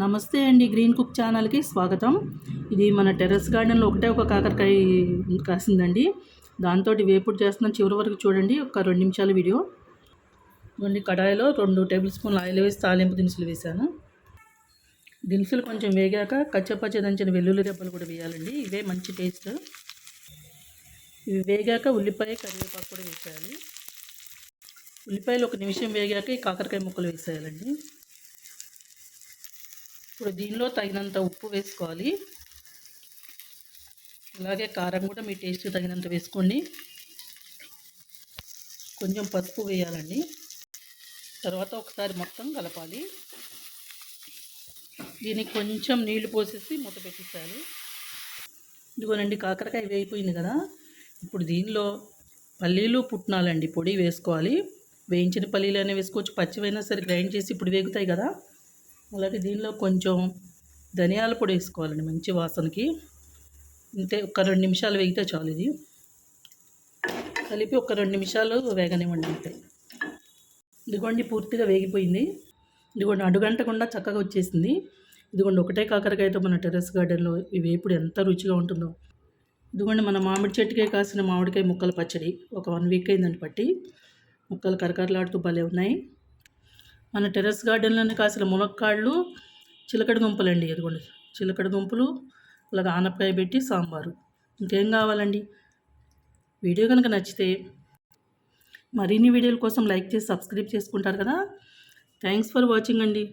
నమస్తే అండి green cook ఛానల్కి స్వాగతం. ఇది మన టెర్రస్ గార్డెన్లో ఒకటే ఒక కాకరకాయ కాసిందండి. దాంతో వేపుడు చేస్తున్నాను. చివరి వరకు చూడండి. ఒక రెండు నిమిషాల వీడియో. ఇవ్వండి కడాయిలో రెండు టేబుల్ స్పూన్లు ఆయిల్ వేసి తాలింపు దినుసులు వేసాను దినుసులు కొంచెం వేగాక కచ్చపచ్చ దంచిన వెల్లుల్లి రెబ్బలు కూడా వేయాలండి. ఇవే మంచి టేస్ట్. ఇవి వేగాక ఉల్లిపాయ కరివేపాకు కూడా వేసేయాలి. ఉల్లిపాయలు ఒక నిమిషం వేగాక ఈ కాకరకాయ ముక్కలు వేసేయాలండి. ఇప్పుడు దీనిలో తగినంత ఉప్పు వేసుకోవాలి. అలాగే కారం కూడా మీ టేస్ట్ తగినంత వేసుకోండి. కొంచెం పసుపు వేయాలండి. తర్వాత ఒకసారి మొత్తం కలపాలి. దీనికి కొంచెం నీళ్ళు పోసేసి మూత పెట్టేసేయాలి. ఇదిగోనండి కాకరకాయ వేయిపోయింది కదా. ఇప్పుడు దీనిలో పల్లీలు పుట్నాలండి. పొడి వేసుకోవాలి. వేయించిన పల్లీలు అయినా వేసుకోవచ్చు. పచ్చివైనా సరే గ్రైండ్ చేసి ఇప్పుడు వేగుతాయి కదా. అలాగే దీనిలో కొంచెం ధనియాల పొడి వేసుకోవాలండి మంచి వాసనకి. అంటే ఒక రెండు నిమిషాలు వేగితే చాలు ఇది. కలిపి ఒక రెండు నిమిషాలు వేగనివ్వండి అంతే. ఇదిగోండి పూర్తిగా వేగిపోయింది. ఇదిగోండి అడుగంటకుండా చక్కగా వచ్చేసింది. ఇదిగోండి ఒకటే కాకరకాయతో మన టెర్రస్ గార్డెన్లో ఈ వేపుడు ఎంత రుచిగా ఉంటుందో. ఇదిగోండి మన మామిడి చెట్టుకే కాసిన మామిడికాయ ముక్కల పచ్చడి. ఒక వన్ వీక్ అయిందని పట్టి. ముక్కలు కరకరలాడుతూ భలే ఉన్నాయి. మన టెర్రస్ గార్డెన్లోనే కాసిన మునక్కాళ్ళు చిలకడ గుంపలండి ఇదిగోండి చిలకడ దుంపలు అలాగ ఆనపకాయ పెట్టి సాంబారు. ఇంకేం కావాలండి? వీడియో కనుక నచ్చితే మరిన్ని వీడియోల కోసం లైక్ చేసి సబ్స్క్రైబ్ చేసుకుంటారు కదా. థ్యాంక్స్ ఫర్ వాచింగ్ అండి.